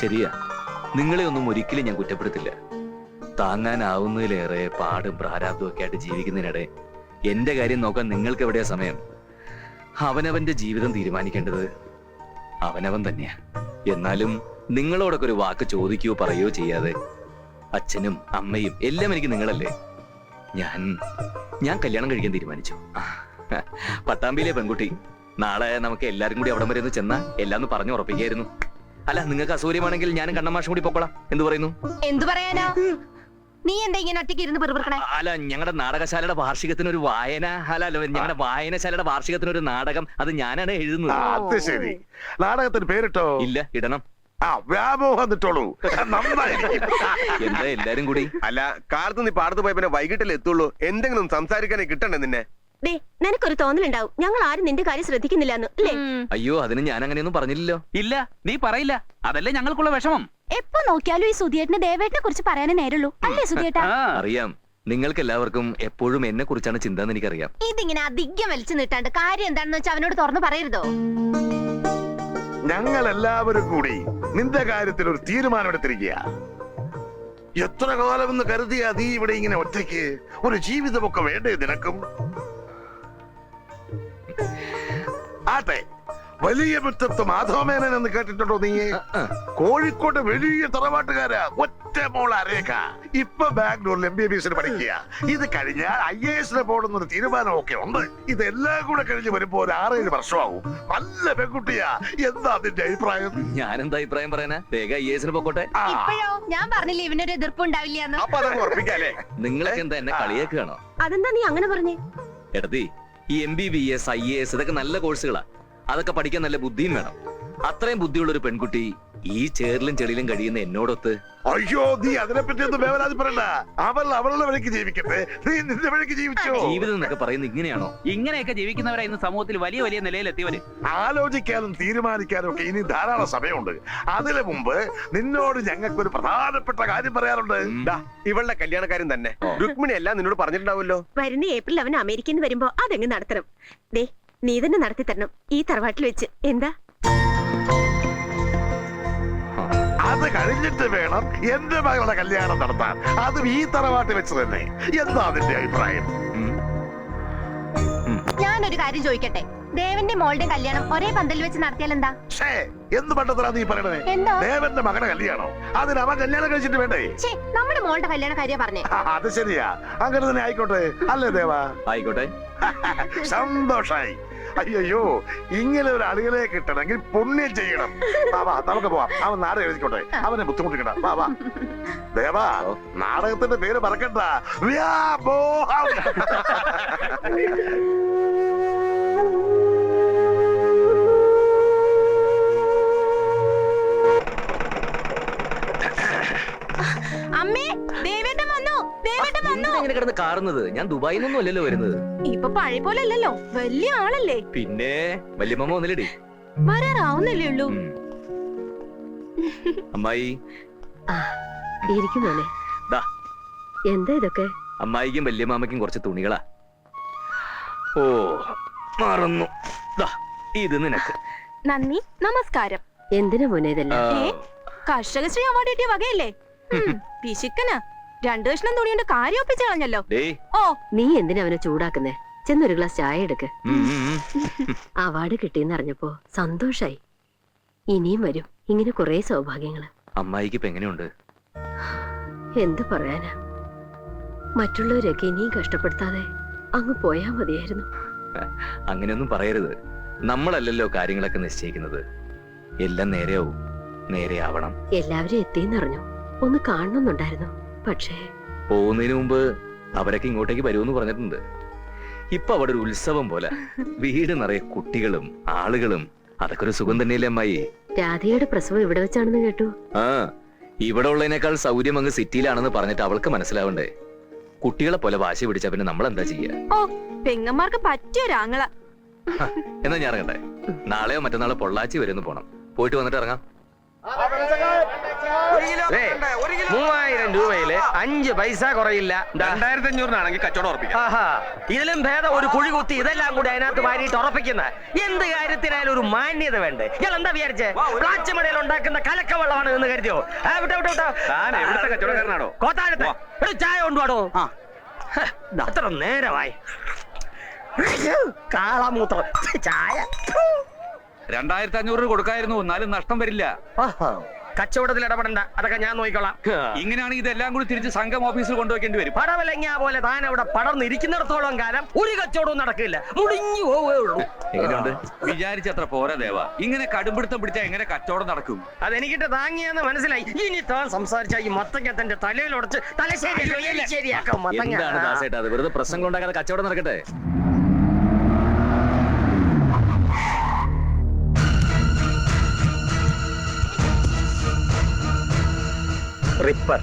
ശരിയാ. നിങ്ങളെ ഒന്നും ഒരിക്കലും ഞാൻ കുറ്റപ്പെടുത്തില്ല. താങ്ങാനാവുന്നതിലേറെ പാടും പ്രാരാബ്ദവും ഒക്കെ ആയിട്ട് ജീവിക്കുന്നതിനിടെ എന്റെ കാര്യം നോക്കാൻ നിങ്ങൾക്ക് എവിടെയാ സമയം? അവനവന്റെ ജീവിതം തീരുമാനിക്കേണ്ടത് അവനവൻ തന്നെയാ. എന്നാലും നിങ്ങളോടൊക്കെ ഒരു വാക്ക് ചോദിക്കുകയോ പറയുകയോ ചെയ്യാതെ അച്ഛനും അമ്മയും എല്ലാം എനിക്ക് നിങ്ങളല്ലേ? ഞാൻ ഞാൻ കല്യാണം കഴിക്കാൻ തീരുമാനിച്ചു. പട്ടാമ്പിയിലെ പെൺകുട്ടി. നാളെ നമുക്ക് എല്ലാരും കൂടി അവിടം വരെ ഒന്ന് ചെന്നാ എല്ലാം പറഞ്ഞു ഉറപ്പിക്കായിരുന്നു. അല്ല നിങ്ങൾക്ക് അസൂര്യമാണെങ്കിൽ ഞാനും കണ്ണമാഷും കൂടി പൊക്കോളാം. എന്ത് പറയുന്നു? എന്തു പറയാനോ? നീ എന്താ ഇങ്ങനെ ഒറ്റയ്ക്ക് ഇരുന്ന് പെറുപെറുക്കണേ? അല്ല ഞങ്ങളുടെ നാടകശാലയുടെ വാർഷികത്തിന് ഒരു വായന അല്ല അല്ല ഞങ്ങളുടെ വായനശാലയുടെ വാർഷികത്തിന് ഒരു നാടകം അത് ഞാനാണ് എഴുതുന്നത്. അത് ശരി. നാടകത്തിന് പേരിട്ടോ? ഇല്ല ഇടണം. ആ വ്യാമോഹം നന്നായിരിക്കും എന്താ എല്ലാരും കൂടി? അല്ല കാലത്ത് നീ പാടത്ത് പോയ പിന്നെ വൈകിട്ടല്ലേ എത്തുള്ളൂ. എന്തെങ്കിലും സംസാരിക്കാനേ കിട്ടണ്ടേ നിന്നെ? ദേ നിനക്കൊരു തോന്നലുണ്ടാവും. ഞങ്ങൾ ആരും നിന്റെ കാര്യം ശ്രദ്ധിക്കുന്നില്ല അല്ലേ? അയ്യോ അതിന് ഞാൻ അങ്ങനെയൊന്നും പറഞ്ഞില്ലല്ലോ. ഇല്ല നീ പറയില്ല. അതല്ലേ ഞങ്ങൾക്കുള്ള വിഷമം. എപ്പോ നോക്കിയാലും ഈ സുധിയേട്ടന് ദേവേട്ടനെ കുറിച്ച് പറയാനേ നേരുള്ളൂ. അല്ലേ സുധിയേട്ടാ ആ, അറിയാം. നിങ്ങൾക്ക് എല്ലാവർക്കും എപ്പോഴും എന്നെ കുറിച്ചാണ് ചിന്ത എന്ന് എനിക്കറിയാം. ഇതിങ്ങനെ അധികം വലിച്ചു നീട്ടാണ്ട് കാര്യം എന്താണെന്ന് വെച്ചാൽ അവനോട് തുറന്നു പറയരുതോ? ഞങ്ങൾ എല്ലാവരും കൂടി നിന്റെ കാര്യത്തിൽ ഒരു തീരുമാനമെടുത്തിരിക്കുക എത്ര കാലമെന്ന് കരുതിയാ നീ ഇവിടെ ഇങ്ങനെ ഒറ്റയ്ക്ക് ഒരു ജീവിതമൊക്കെ വേണ്ടേ നിനക്കും? ആട്ടെ വലിയ മുറ്റത്ത് മാധവമേനൻ എന്ന് കേട്ടിട്ടുണ്ടോ നീ? കോഴിക്കോട് വലിയ തറവാട്ടുകാരാ ഒറ്റ മോൾ അരേഖ. ഇപ്പൊ ബാംഗ്ലൂരിൽ എം ബി ബി എസിന് പഠിക്കുക. ഇത് കഴിഞ്ഞാൽ ഐ എ എസിന് പോകണമെന്നൊരു തീരുമാനമൊക്കെ ഉണ്ട്. ഇതെല്ലാം കൂടെ കഴിഞ്ഞ് വരുമ്പോ ഒരു ആറേഴ് വർഷമാവും. നല്ല പെൺകുട്ടിയാ. എന്താ അതിന്റെ അഭിപ്രായം? ഞാൻ എന്താ അഭിപ്രായം പറയാനാ വേഗം ഐ എസിന് പൊക്കോട്ടെ. ഇപ്പോഴോ? ഞാൻ പറഞ്ഞില്ലേ ഇവനൊരു എതിർപ്പ് ഉണ്ടാവില്ല അപ്പൊ അതങ്ങ് ഉറപ്പിക്കാല്ലേ? നിങ്ങളൊക്കെ എന്താ എന്നെ കളിയാക്കുകയാണോ? അതെന്താ നീ അങ്ങനെ പറഞ്ഞേ? എടതി ഈ M B B S I S ഇതൊക്കെ നല്ല കോഴ്സുകളാ അതൊക്കെ പഠിക്കാൻ നല്ല ബുദ്ധിയും വേണം. അത്രയും ബുദ്ധിയുള്ള ഒരു പെൺകുട്ടി ഈ ചേറിലും ചെളിയിലും കഴിയുന്ന എന്നോടൊത്ത് അയ്യോ നീ അതിനെപ്പറ്റി ഒന്നും വേവലാതി പറയണ്ട. അവൾ അവളുടെ വഴിക്ക് ജീവിക്കട്ടെ. നീ നിന്റെ വഴിക്ക് ജീവിച്ചോ? ജീവിതം എന്നൊക്കെ പറയുന്നത് ഇങ്ങനെയാണോ? ഇങ്ങനെയൊക്കെ ജീവിക്കുന്നവരാ ഇന്ന് സമൂഹത്തിൽ വലിയ വലിയ നിലയിലെത്തിയവര്. ആലോചിക്കാനും തീരുമാനിക്കാനും ഒക്കെ ഇനി ധാരാളം സമയമുണ്ട്. അതിനു മുമ്പ് നിന്നോട് ഞങ്ങൾക്ക് ഒരു പ്രധാനപ്പെട്ട കാര്യം പറയാറുണ്ട്. ദാ, ഇവളുടെ കല്യാണക്കാരൻ തന്നെ. രുക്മിണി എല്ലാം നിന്നോട് പറഞ്ഞിട്ടുണ്ടാവുമല്ലോ. വരുന്ന ഏപ്രിൽ അവൻ അമേരിക്കയിൽ നിന്ന് വരുമ്പോ അതങ്ങ് നടത്തണം. ദേ നീ തന്നെ നടത്തി തരണം. ഈ തറവാട്ടിൽ വെച്ച്. എന്താ? അത് കഴിഞ്ഞിട്ട് വേണം എന്റെ മകളുടെ കല്യാണം നടത്താൻ. അതും ഈ തറവാട്ട് വെച്ച് തന്നെ. എന്താ അതിന്റെ അഭിപ്രായം. ഞാനൊരു കാര്യം ചോദിക്കട്ടെ? ദേവന്റെ മോളുടെ കല്യാണം ഒരേ പന്തൽ വെച്ച് നടത്തിയാൽ എന്താ? ഷേ എന്ത് പണ്ടത്തരാ നീ പറയണേ എന്താ? ദേവന്റെ മകളുടെ കല്യാണം. അതിന് അവൻ കല്യാണം കഴിച്ചിട്ട് വേണ്ടേ? ഛേ നമ്മുടെ മോളുടെ കല്യാണ കാര്യം പറഞ്ഞേ. ആ, അത് ശരിയാ. അങ്ങനെ തന്നെ ആയിക്കോട്ടെ. അല്ലേ ദേവാ? ആയിക്കോട്ടെ. സന്തോഷായി. അയ്യോ ഇങ്ങനെ ഒരു അളികളെ കിട്ടണമെങ്കിൽ പുണ്യം ചെയ്യണം. വാ വാ നമുക്ക് പോവാം. അവൻ നാടകം എഴുതിക്കോട്ടെ. അവനെ ബുദ്ധിമുട്ടിക്കണ്ട. വാ വാ. ദേവാ നാടകത്തിന്റെ പേര് മറക്കണ്ട. വ്യാമോഹം. വന്നു കിടന്ന് കാറുന്നത്? ഞാൻ ദുബായിൽ നിന്നും അല്ലല്ലോ വരുന്നത്? ഇപ്പൊ പഴയ പോലെ അല്ലല്ലോ. വലിയ ആളല്ലേ. പിന്നെ വല്യമ്മ ഒന്നില്ലടി വരാറാവുന്നല്ലേ ഉള്ളൂ. അമ്മായി. ഇരിക്കും മോനെ. ദാ. എന്താ ഇതൊക്കെ? അമ്മായിക്കും വല്യമ്മാമയ്ക്കും കുറച്ച് തുണികളാ. ഓ മറന്നു. ദാ, ഇത് നിനക്ക്. നന്ദി നമസ്കാരം. എന്തിനാ മോനെ ഇതല്ലേ? കർഷകശ്രീ അവാർഡ് കിട്ടിയ വകയല്ലേ? പിശുക്കനാ രണ്ടു കഷ്ണം തുണി കൊണ്ട് കാര്യം ഒപ്പിച്ച് കളഞ്ഞല്ലോ. ഓ. നീ എന്തിനാ അവനെ ചൂടാക്കുന്നേ? ചെന്നൊരു ഗ്ലാസ് ചായ എടുക്ക്. അവാർഡ് കിട്ടിയെന്ന് അറിഞ്ഞപ്പോ സന്തോഷായി. ഇനിയും വരും. ഇങ്ങനെ കുറെ സൗഭാഗ്യങ്ങൾ. അമ്മായിക്ക് എങ്ങനെയുണ്ട്? എന്ത് പറയാനാ? മറ്റുള്ളവരൊക്കെ ഇനിയും കഷ്ടപ്പെടുത്താതെ അങ്ങ് പോയാ മതിയായിരുന്നു. അങ്ങനെയൊന്നും പറയരുത്. നമ്മളല്ലല്ലോ കാര്യങ്ങളൊക്കെ നിശ്ചയിക്കുന്നത്. എല്ലാം നേരെയാവും. നേരെയാവണം. എല്ലാവരും എത്തിയെന്നറിഞ്ഞു. ഒന്ന് കാണണമെന്നുണ്ടായിരുന്നു. പക്ഷേ പോകുന്നതിന് മുമ്പ് അവരൊക്കെ ഇങ്ങോട്ടേക്ക് വരുമെന്ന് പറഞ്ഞിട്ടുണ്ട്. ഇപ്പൊ അവിടെ ഒരു ഉത്സവം പോലെ. വീട് നിറയെ കുട്ടികളും ആളുകളും. അതൊക്കെ ഒരു സുഖം തന്നെയല്ലേ അമ്മായി? രാധയുടെ പ്രസവം ഇവിടെ വെച്ചാണെന്ന് കേട്ടു. ആ ഇവിടെ ഉള്ളതിനേക്കാൾ സൗകര്യം അങ്ങ് സിറ്റിയിലാണെന്ന് പറഞ്ഞിട്ട് അവൾക്ക് മനസ്സിലാവണ്ടേ? കുട്ടികളെ പോലെ വാശി പിടിച്ച പിന്നെ നമ്മൾ എന്താ ചെയ്യാ? ഓ പെങ്ങന്മാർക്ക് പറ്റിയ ഒരാങ്ങള എന്നാ ഞാൻ ഇറങ്ങട്ടെ. നാളെയോ മറ്റന്നാളോ പൊള്ളാച്ചി വരുന്നു പോണം. പോയിട്ട് വന്നിട്ട് ഇറങ്ങാം. മൂവായിരം രൂപയിൽ അഞ്ച് പൈസ കുറയില്ല. രണ്ടായിരത്തി അഞ്ഞൂറിനാണെങ്കിൽ കച്ചവടം ഉറപ്പിക്കാം. ആഹാ. ഇതിലും ഭേദം ഒരു കുഴി കുത്തി ഇതെല്ലാം കൂടി അതിനകത്ത് വാരിയിട്ട് ഉറപ്പിക്കുന്ന എന്ത് കാര്യത്തിനായാലും ഒരു മാന്യത വേണ്ടേ? ഞാൻ എന്താ വിചാരിച്ചേ? പ്ലാച്ചമടയിൽ ഉണ്ടാക്കുന്ന കലക്ക വെള്ളമാണ് എന്ന് കരുതിയോ? ആ, വിട്ടോ വിട്ടോ വിട്ടോ. താൻ എവിടുത്തെ കച്ചവടക്കാരനാണോ? കോത്താഴത്തെ. ഒരു ചായ കൊണ്ടുപോടോ അത്ര നേരമായി? കാളമൂത്രം. ചായ. രണ്ടായിരത്തി അഞ്ഞൂറ് രൂപ കൊടുക്കായിരുന്നു. എന്നാലും നഷ്ടം വരില്ല. കച്ചവടത്തിൽ ഇടപെടണ്ട. അതൊക്കെ ഞാൻ നോക്കിക്കോളാം. ഇങ്ങനെയാണ് ഇതെല്ലാം കൂടി തിരിച്ച് സംഘം ഓഫീസിൽ കൊണ്ടുവയ്ക്കേണ്ടി വരും. പടവലങ്ങ പോലെ താൻ അവിടെ പടർന്നിരിക്കുന്നിടത്തോളം കാലം ഒരു കച്ചവടവും നടക്കില്ല. മുടിഞ്ഞു പോവേ ഉള്ളൂ. എങ്ങനെയുണ്ട്? വിചാരിച്ചത്ര പോരാ ദേവ. ഇങ്ങനെ കടുംപിടുത്തം പിടിച്ചാൽ എങ്ങനെ കച്ചവടം നടക്കും? അതെനിക്കിട്ട് താങ്ങിയെന്ന് മനസ്സിലായി. ഇനി താൻ സംസാരിച്ച ഈ മത്തങ്ങ തന്റെ തലയിൽ ഉടച്ച് തലശ്ശേരി ശരിയാക്കാം മത്തങ്ങ. വെറുതെ പ്രസംഗം ഉണ്ടാക്കാതെ കച്ചവടം നടക്കട്ടെ? റിപ്പർ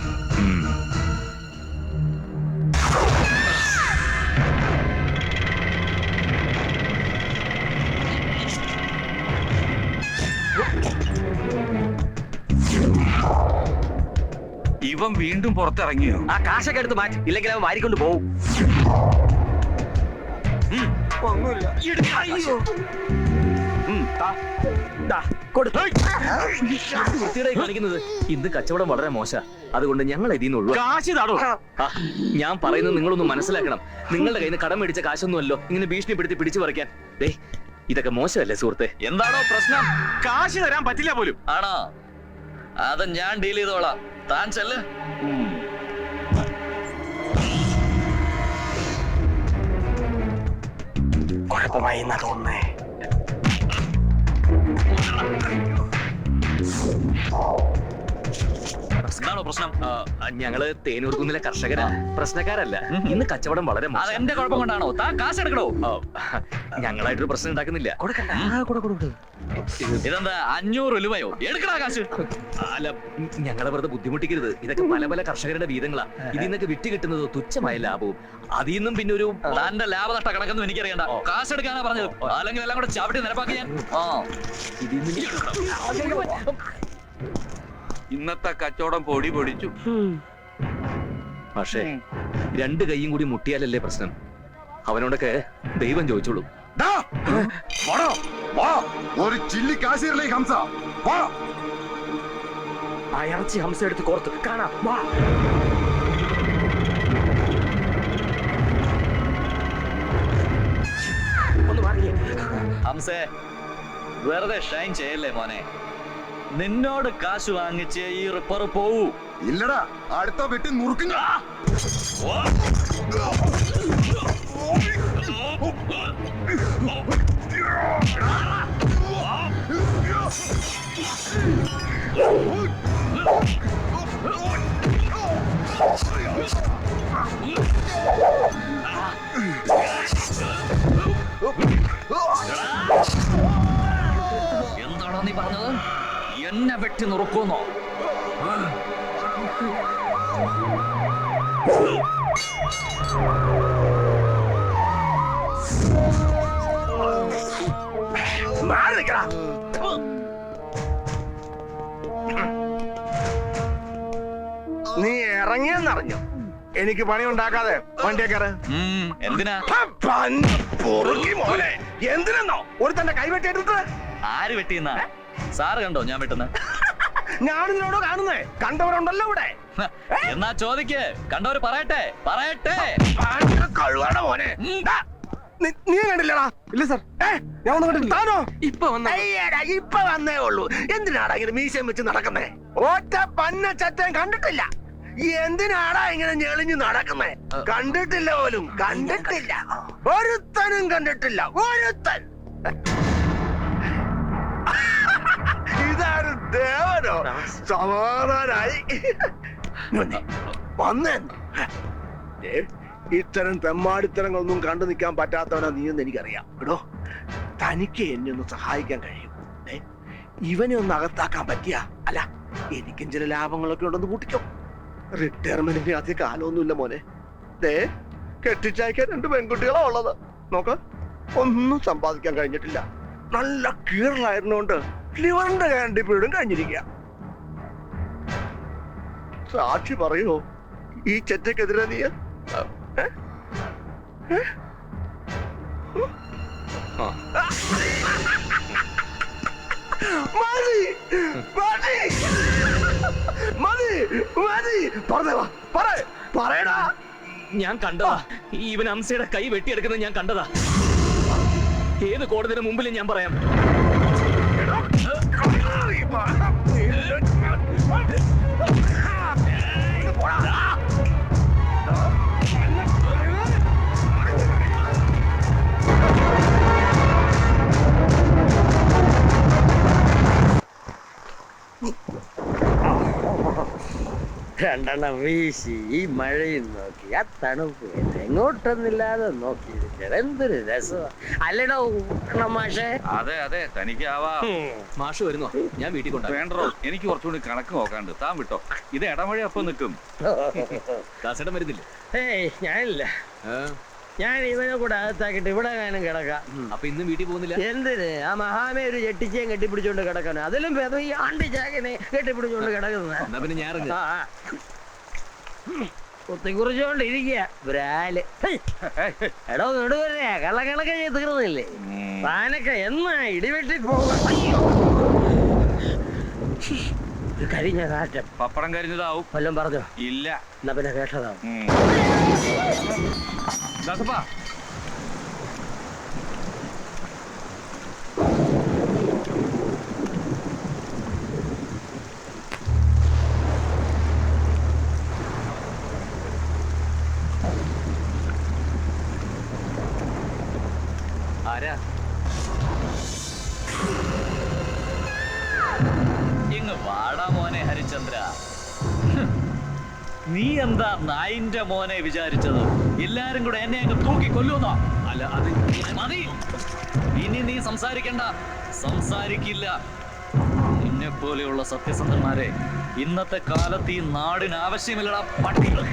ഇവൻ വീണ്ടും പുറത്തിറങ്ങിയോ? ആ കാശൊക്കെ എടുത്ത് മാറ്റി. ഇല്ലെങ്കിൽ അവൻ വാരിക്കൊണ്ട് പോകും വൃത്തികേടായി കാണിക്കുന്നത് ഇന്ന് കച്ചവടം വളരെ മോശ. അതുകൊണ്ട് ഞങ്ങൾ ഇതിന്ന് ഒഴിവാടോ ഞാൻ പറയുന്നത് നിങ്ങളൊന്ന് മനസ്സിലാക്കണം. നിങ്ങളുടെ കയ്യിൽ നിന്ന് കടം മേടിച്ച കാശൊന്നുമല്ലോ ഇങ്ങനെ ഭീഷണിപ്പെടുത്തി പിടിച്ചു പറിക്കാൻ. ദേ ഇതൊക്കെ മോശമല്ലേ സുഹൃത്തെ? എന്താണോ പ്രശ്നം? കാശ് തരാൻ പറ്റില്ല പോലും. ആണോ? അത് ഞാൻ ഡീൽ ചെയ്തോളാം. താൻ ചെല്ല്. കുഴപ്പമായി എന്നാ തോന്നുന്നേ? Oh, my God. എന്താണോ പ്രശ്നം? ഞങ്ങൾ തേനൂർക്കുന്നിലെ കർഷകരാ. പ്രശ്നക്കാരല്ല. ഇന്ന് കച്ചവടം വളരെ അത് എന്റെ കുഴപ്പം കൊണ്ടാണോ? താ കാശ് എടുക്കണോ? ഞങ്ങളായിട്ടൊരു പ്രശ്നം ഉണ്ടാക്കുന്നില്ല. ഇതെന്താ അഞ്ഞൂറ് രൂപയോ എടുക്കടാ കാശ്. അല്ല ഞങ്ങളെ വെറുതെ ബുദ്ധിമുട്ടിക്കരുത്. ഇതൊക്കെ പല പല കർഷകരുടെ വീതങ്ങളാ. ഇതിൽ നിന്നൊക്കെ വിറ്റ് കിട്ടുന്നത് തുച്ഛമായ ലാഭവും. അതിൽ നിന്നും പിന്നെ ഒരു തന്റെ ലാഭനഷ്ട എനിക്ക് എനിക്കറിയണ്ട. കാശ് എടുക്കാനാ പറഞ്ഞത്. അല്ലെങ്കിൽ എല്ലാം കൂടെ ചവിട്ടി നിരപ്പാക്കി ഞാൻ. ആ. ഇതിൽ നിന്ന് ഇന്നത്തെ കച്ചവടം പൊടി പൊടിച്ചു. പക്ഷേ രണ്ട് കൈയും കൂടി മുട്ടിയാലല്ലേ പ്രശ്നം? അവനോടൊക്കെ ദൈവം ചോദിച്ചോളൂ. ഒരു ചില്ലി കാശീറിലേക്ക് ഹംസ? വാ. ആ ഇറച്ചി ഹംസ എടുത്ത് കോർത്ത്. കാണാം വാ. ഒന്ന് മാറിയേ. ഹംസേ വെറുതെ ഷൈൻ ചെയ്യല്ലേ മോനെ? നിന്നോട് കാശ് വാങ്ങിച്ച് ഈ റിപ്പർ പോവൂ. ഇല്ലടാ അടുത്ത വെട്ടി നുറുക്കും. എന്താണോ നീ പറഞ്ഞത്? എന്നെ വെട്ടി നുറുക്കുന്നോ നീ ഇറങ്ങിയെന്നറിഞ്ഞു. എനിക്ക് പണി ഉണ്ടാക്കാതെ വണ്ടിയേക്കാറ് ഉം, എന്തിനാ? മോനെ. എന്തിനെന്നോ? ഒരു തന്റെ കൈ എടുത്ത് ആര് വെട്ടിയെന്നാ? സാറ് കണ്ടോ ഞാൻ വെട്ടുന്ന? ഞാനിതിനോട് കാണുന്നേ? കണ്ടവരുണ്ടല്ലോ ഇവിടെ. എന്നാ ചോദിക്ക്? കണ്ടവര് പറയട്ടെ പറയട്ടെ. കഴുവാട മോനെ. നീ കണ്ടില്ലടാ? ഇല്ല സർ. ഞാൻ ഒന്നും കണ്ടില്ല താനോ? ഇപ്പൊ വന്ന അയ്യടാ ഇപ്പൊ വന്നേ ഉള്ളൂ. എന്തിനാടാ ഇങ്ങനെ മീശം വെച്ച് നടക്കുന്നേ? ഒറ്റ പന്ന ചത്തൻ കണ്ടിട്ടില്ല. എന്തിനാടാ ഇങ്ങനെ ഞെളിഞ്ഞു നടക്കുന്നേ? കണ്ടിട്ടില്ല പോലും. കണ്ടിട്ടില്ല. ഒരുത്തനും കണ്ടിട്ടില്ല. ഒരുത്തൻ. ദേവനോ? സമാധാനായി. ദേ, ഇത്തരം തെമ്മാടിത്തരങ്ങളൊന്നും കണ്ടു നിൽക്കാൻ പറ്റാത്തവനാ നീ നീയെന്ന് എനിക്കറിയാം. എടോ തനിക്ക് എന്നെ ഒന്ന് സഹായിക്കാൻ കഴിയും. ഇവനെ ഒന്ന് അകത്താക്കാൻ പറ്റിയ? അല്ല എനിക്കും ചില ലാഭങ്ങളൊക്കെ ഉണ്ടെന്ന് കൂട്ടിക്കോ. റിട്ടയർമെന്റിന് അധിക കാലമൊന്നുമില്ല മോനെ. ദേ കെട്ടിച്ചയക്കാൻ രണ്ട് പെൺകുട്ടികളാ ഉള്ളത്. നോക്ക് ഒന്നും സമ്പാദിക്കാൻ കഴിഞ്ഞിട്ടില്ല. നല്ല കീറലായിരുന്നോണ്ട് ലിവറിന്റെ കണ്ടിപ്പോഴും കഴിഞ്ഞിരിക്കുക. സാക്ഷി പറയോ ഈ ചെറ്റക്കെതിരെ നീ മതി! മതി! മതി! മതി! പറഞ്ഞവാ പറ. പറയടാ. ഞാൻ കണ്ടതാ. ഇവൻ അംസയുടെ കൈ വെട്ടിയെടുക്കുന്നത് ഞാൻ കണ്ടതാ. ഏത് കോടതിയുടെ മുമ്പിലും ഞാൻ പറയാം. രണ്ടെണ്ണം വീശി ഈ മഴയും നോക്കി. ആ തണുപ്പ് എങ്ങോട്ടൊന്നില്ലാതെ നോക്കി. എന്തൊരു രസമാ. അല്ലടോ മാഷേ. അതെ അതെ തനിക്കാവാ. മാഷ് വരുന്നോ? ഞാൻ വീട്ടിൽ കൊണ്ട് വേണ്ടോ എനിക്ക് കുറച്ചുകൂടി കണക്ക് നോക്കാണ്ട് താൻ വിട്ടോ? ഇത് ഇടമഴ അപ്പം നിൽക്കും ദാസേട്ടൻ വരുന്നില്ലേ? ഏയ് ഞാനില്ല. ഞാൻ ഇവനെ കൂടെ അകത്താക്കിട്ട് ഇവിടെ ഞാനും കിടക്കാം അപ്പൊ ഇന്നും വീട്ടിൽ പോകുന്നില്ല? എന്തിന്? ആ മഹാമേ ഒരു ചെട്ടിച്ചയും കെട്ടിപ്പിടിച്ചോണ്ട് കിടക്കണം അതിലും ഭേദം ഈ ആണ്ടി ചാകനെ കെട്ടിപ്പിടിച്ചോണ്ട് കിടക്കുന്നത്. കുത്തിക്കുറിച്ചോണ്ട് ഇരിക്കുക ബ്രാൽ എടോ നെടുവരെ കള്ളക്കണക്ക ചെയ്ത് തീർന്നില്ലേ? താനൊക്കെ എന്നാ ഇടിവെട്ടി പോകാം കഴിഞ്ഞ കാറ്റം. പപ്പടം കരിഞ്ഞതാവും. വല്ലതും പറഞ്ഞോ? ഇല്ല. എന്നാ പിന്നെ കേട്ടതാവും. 让他爸。നീ എന്താ നായിന്റെ മോനെ വിചാരിച്ചത്? എല്ലാരും കൂടെ എന്നെ അങ്ങ് തൂക്കി കൊല്ലുന്നോ? അല്ല അത് മതി. ഇനി നീ സംസാരിക്കണ്ട. സംസാരിക്കില്ല. നിന്നെ പോലെയുള്ള സത്യസന്ധന്മാരെ ഇന്നത്തെ കാലത്ത് ഈ നാടിന് ആവശ്യമില്ലടാ പട്ടികൾ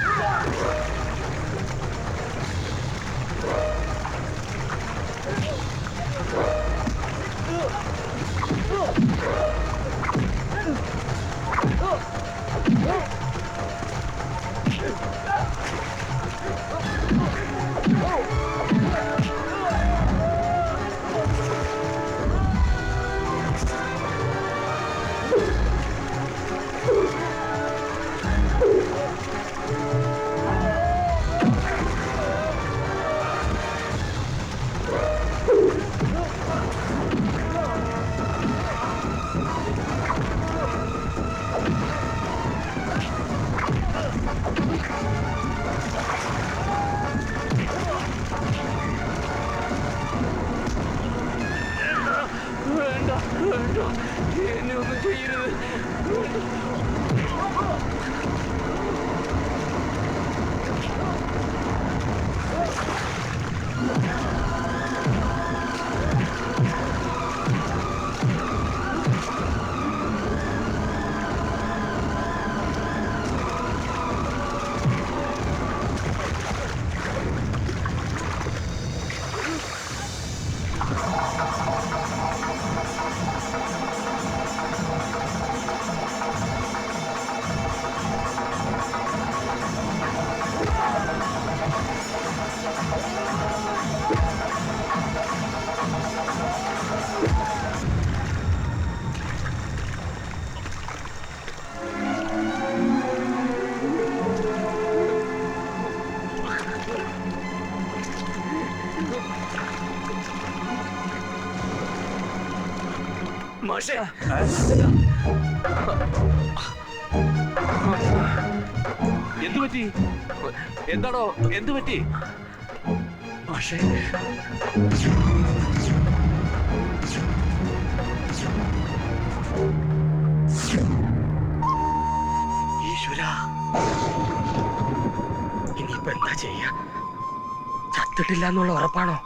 Yeah. 站住别扭的跟一个人 മാഷേ എന്തു പറ്റി? എന്താടോ എന്തു പറ്റി? മാഷേ. ഈശ്വര. ഇനിയിപ്പോ എന്താ ചെയ്യാ? ചത്തിട്ടില്ല എന്നുള്ള ഉറപ്പാണോ?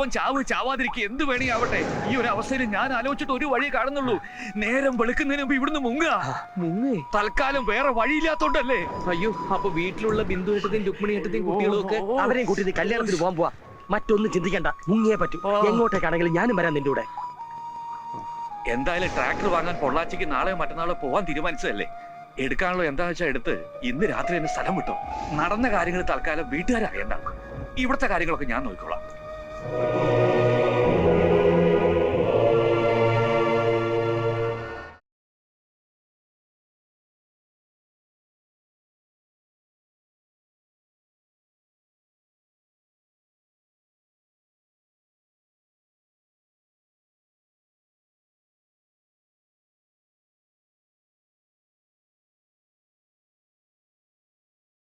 അവൻ ചാവ് ചാവാതിരിക്കുക എന്ത് വേണേ ആവട്ടെ ഈ ഒരു അവസ്ഥയിൽ ഞാൻ ആലോചിച്ചിട്ട് ഒരു വഴി കാണുന്നുള്ളൂ. നേരം വെളുക്കുന്നതിന് മുമ്പ് ഇവിടുന്ന് മുങ്ങുക. മുങ്ങേ? തൽക്കാലം വേറെ വഴിയില്ലാത്തോണ്ടല്ലേ? അയ്യോ അപ്പൊ വീട്ടിലുള്ള ബിന്ദു ഏട്ടത്തെയും രുക്മിണി ഏട്ടത്തെയും കുട്ടികളും ഒക്കെ അവരെയും കൂട്ടി കല്യാണത്തിന് പോകാൻ പോവാ. മറ്റൊന്നും ചിന്തിക്കണ്ട. മുങ്ങിയേ പറ്റൂ. എങ്ങോട്ടേക്കാണെങ്കിലും ഞാനും വരാം നിന്റെ കൂടെ. എന്തായാലും ട്രാക്ടർ വാങ്ങാൻ പൊള്ളാച്ചിക്ക് നാളെ മറ്റന്നാളെ പോവാൻ തീരുമാനിച്ചതല്ലേ? എടുക്കാനുള്ള എന്താ വെച്ചാൽ എടുത്ത് ഇന്ന് രാത്രി എന്നെ സ്ഥലം വിട്ടോ. നടന്ന കാര്യങ്ങൾ തൽക്കാലം വീട്ടുകാരറിയണ്ട. ഇവിടുത്തെ കാര്യങ്ങളൊക്കെ ഞാൻ നോക്കിക്കോളാം. Música